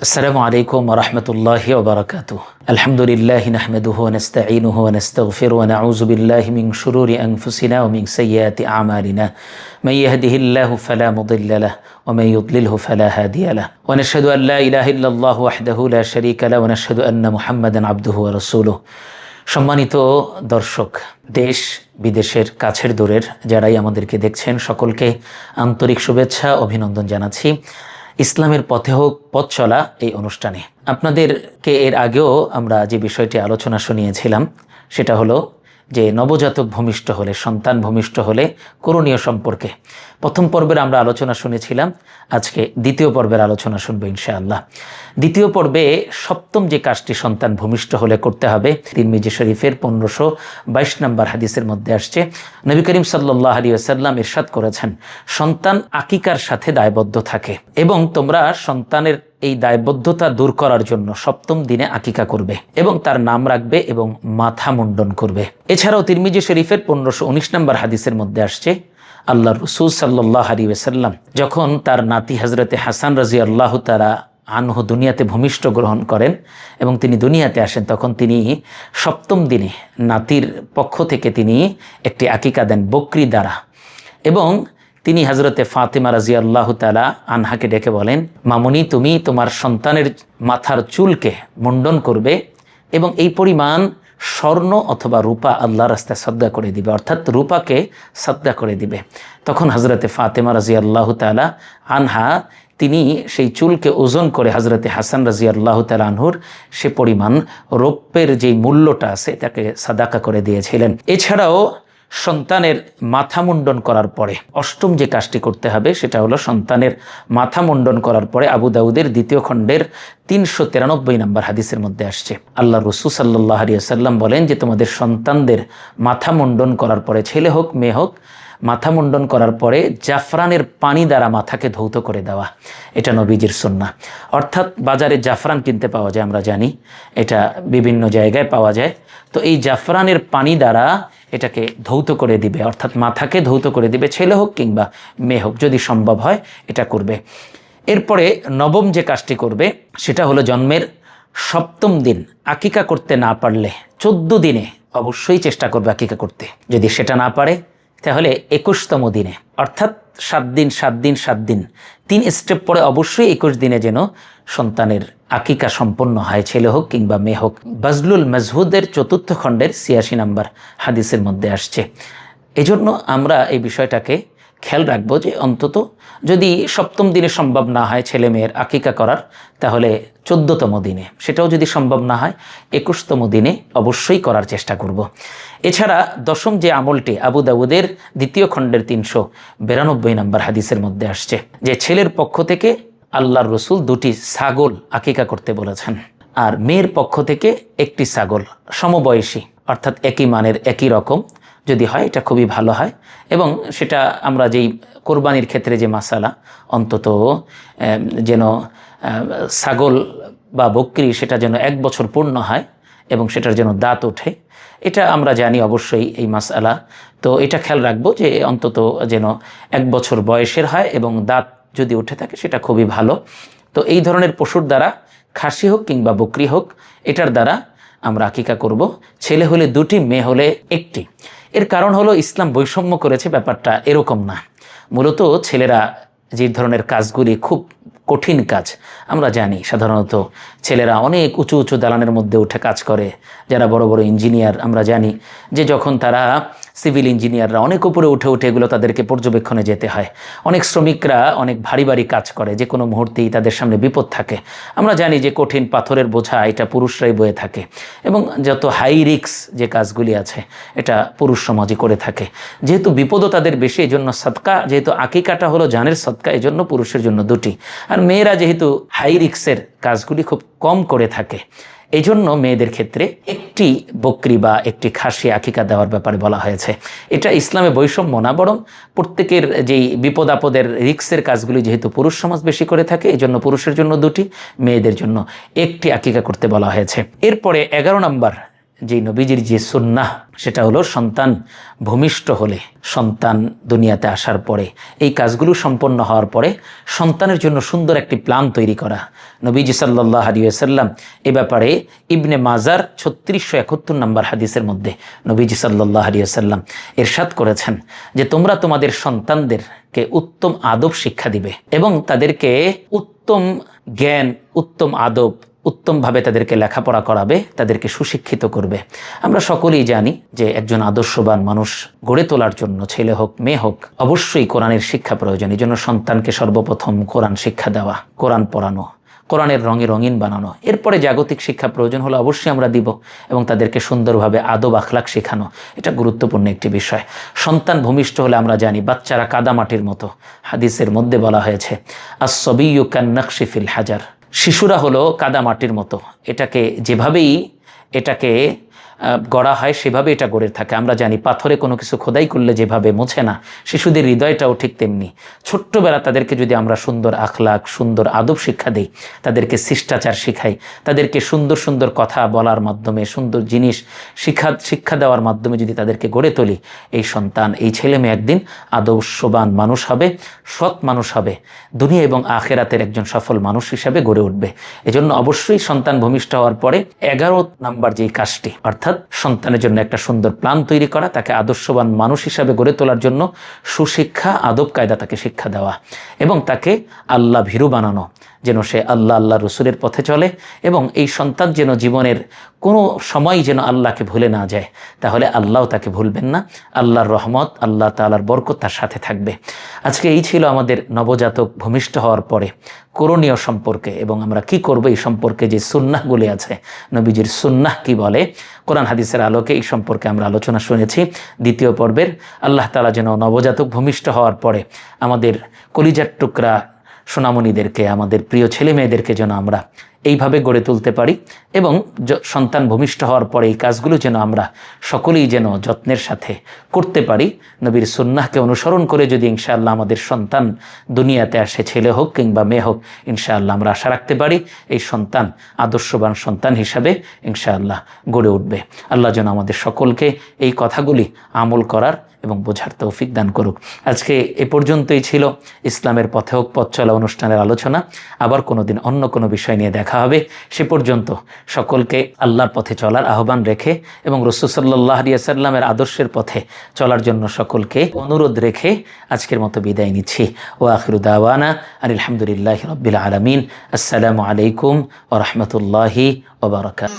السلام عليكم ورحمة الله وبركاته الحمد لله نحمده ونستعينه ونستغفر ونعوذ بالله من شرور أنفسنا ومن سيئات أعمالنا من يهده الله فلا مضل له ومن يضلله فلا هادي له ونشهد أن لا إله إلا الله وحده لا شريك له ونشهد أن محمدا عبده ورسوله সম্মানিত দর্শক দেশ বিদেশের কাছের দূরের যারাই আমাদেরকে দেখছেন সকলকে আন্তরিক শুভেচ্ছা অভিনন্দন জানাচ্ছি ইসলামের পথে হোক, পথ চলা এই অনুষ্ঠানে। আপনাদেরকে এর আগেও আমরা যে বিষয়টি আলোচনা শুনিয়েছিলাম, সেটা হলো যে নবজাতক ভূমিষ্ঠ হলে, সন্তান ভূমিষ্ঠ হলে করণীয় সম্পর্কে। প্রথম পর্বের আমরা আলোচনা শুনেছিলাম, আজকে দ্বিতীয় পর্বের আলোচনা শুনব ইনশাআল্লাহ। দ্বিতীয় পর্বে সপ্তম যে কাজটি সন্তান ভূমিষ্ঠ হলে করতে হবে, তিরমিজি শরীফের পনেরোশো বাইশ নম্বর হাদিসের মধ্যে আসছে। নবী করিম সাল্লাহ আলী আসাল্লাম ইরশাদ করেছেন, সন্তান আকিকার সাথে দায়বদ্ধ থাকে এবং তোমরা সন্তানের এই দায়বদ্ধতা দূর করার জন্য সপ্তম দিনে আকিকা করবে এবং তার নাম রাখবে এবং মাথা মুন্ডন করবে। এছাড়াও তিরমিজি শরীফের পনেরোশো উনিশ নম্বর হাদিসের মধ্যে আসছে আল্লাহ রসুল সাল্লাহ আলী ওসাল্লাম যখন তার নাতি হজরতে হাসান রাজি আল্লাহ তারা আনহু দুনিয়াতে ভূমিষ্ঠ গ্রহণ করেন এবং তিনি দুনিয়াতে আসেন, তখন তিনি সপ্তম দিনে নাতির পক্ষ থেকে তিনি একটি আকিকা দেন বকরি দ্বারা এবং তিনি হজরতে ফাতেমা রাজি আল্লাহ তালা আনহাকে ডেকে বলেন, মামুনি, তুমি তোমার সন্তানের মাথার চুলকে মুন্ডন করবে এবং এই পরিমাণ স্বর্ণ অথবা রূপা আল্লাহ রাস্তায় শ্রদ্ধা করে দিবে, অর্থাৎ রূপাকে শ্রদ্ধা করে দিবে। তখন হজরতে ফাতেমা রাজি আল্লাহ তালা আনহা, তিনি সেই চুলকে ওজন করে হজরতে হাসান রাজি আল্লাহ আনহুর সে পরিমাণ রৌপ্যের যেই মূল্যটা আছে, তাকে সাদাকা করে দিয়েছিলেন। এছাড়াও সন্তানের মাথা মুন্ডন করার পরে, অষ্টম যে কাজটি করতে হবে সেটা হলো সন্তানের মাথা মুন্ডন করার পরে আবু দাউদের দ্বিতীয় খণ্ডের তিনশো তিরানব্বই নম্বর হাদিসের মধ্যে আসছে। আল্লাহ রসু সাল্লাহ আলিয়াল্লাম বলেন যে, তোমাদের সন্তানদের মাথা মুন্ডন করার পরে, ছেলে হোক, মেয়ে হোক মাথা মুন্ডন করার পরে জাফরানের পানি দ্বারা মাথাকে ধৌত করে দেওয়া। এটা নবীজির সন্না অর্থাৎ বাজারে জাফরান কিনতে পাওয়া যায়, আমরা জানি। এটা বিভিন্ন জায়গায় পাওয়া যায়। তো এই জাফরানের পানি দ্বারা এটাকে ধৌত করে দিবে, অর্থাৎ মাথাকে ধৌত করে দিবে, ছেলে হোক কিংবা মেয়ে হোক, যদি সম্ভব হয় এটা করবে। এরপরে নবম যে কাজটি করবে, সেটা হলো জন্মের সপ্তম দিন, আকিকা করতে না পারলে চোদ্দ দিনে অবশ্যই চেষ্টা করবে আকিকা করতে। যদি সেটা না পারে তাহলে একুশতম দিনে, অর্থাৎ সাত দিন সাত দিন সাত দিন, তিন স্টেপ পরে অবশ্যই একুশ দিনে যেন সন্তানের আকিকা সম্পন্ন হয়, ছেলে হোক কিংবা মেয়ে হোক। বাজলুল মজহুদের চতুর্থ খণ্ডের ছিয়াশি নাম্বার হাদিসের মধ্যে আসছে। এজন্য আমরা এই বিষয়টাকে খেয়াল রাখব যে অন্তত যদি সপ্তম দিনে সম্ভব না হয় ছেলে মেয়ের আকিকা করার, তাহলে চোদ্দতম দিনে সেটাও যদি সম্ভব না হয়, একুশতম দিনে অবশ্যই করার চেষ্টা করব। এছাড়া দশম যে আমলটি আবু দাউদের দ্বিতীয় খণ্ডের তিনশো বিরানব্বই নম্বর হাদিসের মধ্যে আসছে, যে ছেলের পক্ষ থেকে আল্লাহর রসুল দুটি ছাগল আকিকা করতে বলেছেন, আর মেয়ের পক্ষ থেকে একটি ছাগল সমবয়সী, অর্থাৎ একই মানের একই রকম যদি হয়, এটা খুবই ভালো হয়। এবং সেটা আমরা যেই কোরবানির ক্ষেত্রে যে মাসালা, অন্তত যেন ছাগল বা বকরি সেটা যেন এক বছর পূর্ণ হয় এবং সেটার যেন দাঁত ওঠে, এটা আমরা জানি অবশ্যই এই মাসালা। তো এটা খেয়াল রাখব যে অন্তত যেন এক বছর বয়সের হয় এবং দাঁত যদি উঠে থাকে, সেটা খুবই ভালো। তো এই ধরনের পশুর দ্বারা, খাসি হোক কিংবা বকরি হোক, এটার দ্বারা আমরা আকিকা করব। ছেলে হলে দুটি, মেয়ে হলে একটি। এর কারণ হলো ইসলাম বৈষম্য করেছে ব্যাপারটা এরকম না। মূলত ছেলেরা যে ধরনের কাজগুলি খুব কঠিন কাজ। আমরা জানি সাধারণত ছেলেরা অনেক উঁচু উঁচু দালানের মধ্যে উঠে কাজ করে। যারা বড় বড় ইঞ্জিনিয়ার, আমরা জানি যে যখন তারা সিভিল ইঞ্জিনিয়াররা অনেক উপরে উঠে উঠে এগুলো তাদেরকে পর্যবেক্ষণে যেতে হয়। অনেক শ্রমিকরা অনেক ভারী ভারী কাজ করে, যে কোনো মুহূর্তেই তাদের সামনে বিপদ থাকে। আমরা জানি যে কঠিন পাথরের বোঝা, এটা পুরুষরাই বয়ে থাকে এবং যত হাই রিক্স যে কাজগুলি আছে, এটা পুরুষ সমাজই করে থাকে। যেহেতু বিপদও তাদের বেশি এই জন্য সৎকা, যেহেতু আকিকাটা হলো জানের সৎকা এই জন্য পুরুষের জন্য দুটি। আর মেয়েরা যেহেতু হাই রিক্সের কাজগুলি খুব কম করে থাকে এই জন্য মেয়েদের ক্ষেত্রে একটি বকরি বা একটি খাসি আকিকা দেওয়ার ব্যাপারে বলা হয়েছে। এটা ইসলামে বৈষম্য না, বরং প্রত্যেকের যেই বিপদ আপদের রিক্সের কাজগুলি যেহেতু পুরুষ সমাজ বেশি করে থাকে এই জন্য পুরুষের জন্য দুটি, মেয়েদের জন্য একটি আকিকা করতে বলা হয়েছে। এরপরে এগারো নম্বর যে নবীজির যে সুন্নাহ, সেটা হলো সন্তান ভূমিষ্ঠ হলে সন্তান দুনিয়াতে আসার পরে, এই কাজগুলো সম্পন্ন হওয়ার পরে সন্তানের জন্য সুন্দর একটি প্ল্যান তৈরি করা। নবীজি সাল্লাহ আলিয়াল্লাম এ ব্যাপারে ইবনে মাজার ছত্রিশশো একাত্তর নম্বর হাদিসের মধ্যে নবীজি সাল্লাহ আলিয়াল্লাম এরশাদ করেছেন যে, তোমরা তোমাদের সন্তানদেরকে উত্তম আদব শিক্ষা দিবে এবং তাদেরকে উত্তম জ্ঞান, উত্তম আদব উত্তমভাবে তাদেরকে লেখাপড়া করাবে, তাদেরকে সুশিক্ষিত করবে। আমরা সকলেই জানি যে একজন আদর্শবান মানুষ গড়ে তোলার জন্য, ছেলে হোক, মেয়ে হোক, অবশ্যই কোরআনের শিক্ষা প্রয়োজন। এই জন্য সন্তানকে সর্বপ্রথম কোরআন শিক্ষা দেওয়া, কোরআন পড়ানো, কোরআনের রঙে রঙিন বানানো। এরপরে জাগতিক শিক্ষা প্রয়োজন হলে অবশ্যই আমরা দিব এবং তাদেরকে সুন্দরভাবে আদব আখলাক শেখানো। এটা গুরুত্বপূর্ণ একটি বিষয়। সন্তান ভূমিষ্ঠ হলে আমরা জানি বাচ্চারা কাদামাটির মতো। হাদিসের মধ্যে বলা হয়েছে আসবিউ কান্নাকশিফিল হাজার। শিশুরা হলো কাদামাটির মতো। এটাকে যেভাবেই এটাকে গড়া হয়, সেভাবে এটা গড়ে থাকে। আমরা জানি পাথরে কোনো কিছু খোদাই করলে যেভাবে মোছে না, শিশুদের হৃদয়টাও ঠিক তেমনি। ছোট্টবেলা তাদেরকে যদি আমরা সুন্দর আখলাখ, সুন্দর আদব শিক্ষা দিই, তাদেরকে শিষ্টাচার শিখাই, তাদেরকে সুন্দর সুন্দর কথা বলার মাধ্যমে, সুন্দর জিনিস শিক্ষা শিক্ষা দেওয়ার মাধ্যমে যদি তাদেরকে গড়ে তুলি, এই সন্তান, এই ছেলে মেয়ে একদিন আদর্শবান মানুষ হবে, সৎ মানুষ হবে, দুনিয়া এবং আখেরাতের একজন সফল মানুষ হিসাবে গড়ে উঠবে। এজন্য অবশ্যই সন্তান ভূমিষ্ঠ হওয়ার পরে এগারো নাম্বার যেই কাজটি, অর্থাৎ সন্তানের জন্য একটা সুন্দর প্ল্যান তৈরি করা, তাকে আদর্শবান মানুষ হিসাবে গড়ে তোলার জন্য সুশিক্ষা আদব কায়দা তাকে শিক্ষা দেওয়া এবং তাকে আল্লাহ ভীরু বানানো। যেন সে আল্লাহ আল্লাহ রসুলের পথে চলে এবং এই সন্তান যেন জীবনের কোনো সময় যেন আল্লাহকে ভুলে না যায়। তাহলে আল্লাহও তাকে ভুলবেন না। আল্লাহর রহমত, আল্লাহ তালার বরকত তার সাথে থাকবে। আজকে এই ছিল আমাদের নবজাতক ভূমিষ্ঠ হওয়ার পরে করণীয় সম্পর্কে এবং আমরা কি করব এই সম্পর্কে যে সুন্নাহগুলি আছে, নবীজির সুন্নাহ কি বলে, কোরআন হাদিসের আলোকে এই সম্পর্কে আমরা আলোচনা শুনেছি। দ্বিতীয় পর্বের আল্লাহ তালা যেন নবজাতক ভূমিষ্ঠ হওয়ার পরে আমাদের কলিজার টুকরা সোনামণিদেরকে আমাদের প্রিয় ছেলে মেয়েদেরকে যেন আমরা এইভাবে গড়ে তুলতে পারি এবং সন্তান ভূমিষ্ঠ হওয়ার পরে এই কাজগুলো যেন আমরা সকলেই যেন যত্নের সাথে করতে পারি। নবীর সুন্নাহকে অনুসরণ করে যদি ইনশাআল্লাহ আমাদের সন্তান দুনিয়াতে আসে, ছেলে হোক কিংবা মেয়ে হোক, ইনশাআল্লাহ আমরা আশা রাখতে পারি এই সন্তান আদর্শবান সন্তান হিসাবে ইনশাআল্লাহ গড়ে উঠবে। আল্লাহ যেন আমাদের সকলকে এই কথাগুলি আমল করার এবং বোঝার তৌফিক দান করুক। আজকে এ পর্যন্তই ছিল। ইসলামের পথে হোক, পথ চলা অনুষ্ঠানের আলোচনা। আবার কোনো দিন অন্য কোনো বিষয় নিয়ে দেখা হবে, সে পর্যন্ত। সকলকে আল্লাহর পথে চলার আহ্বান রেখে এবং রসুসাল্লাহ সাল্লামের আদর্শের পথে চলার জন্য সকলকে অনুরোধ রেখে আজকের মতো বিদায় নিচ্ছি। ও আখিরুদ্দাওয়ানা আলহামদুলিল্লাহ রবিল আলমিন। আসসালামু আলাইকুম ও রহমতুল্লাহি ওবরাকাত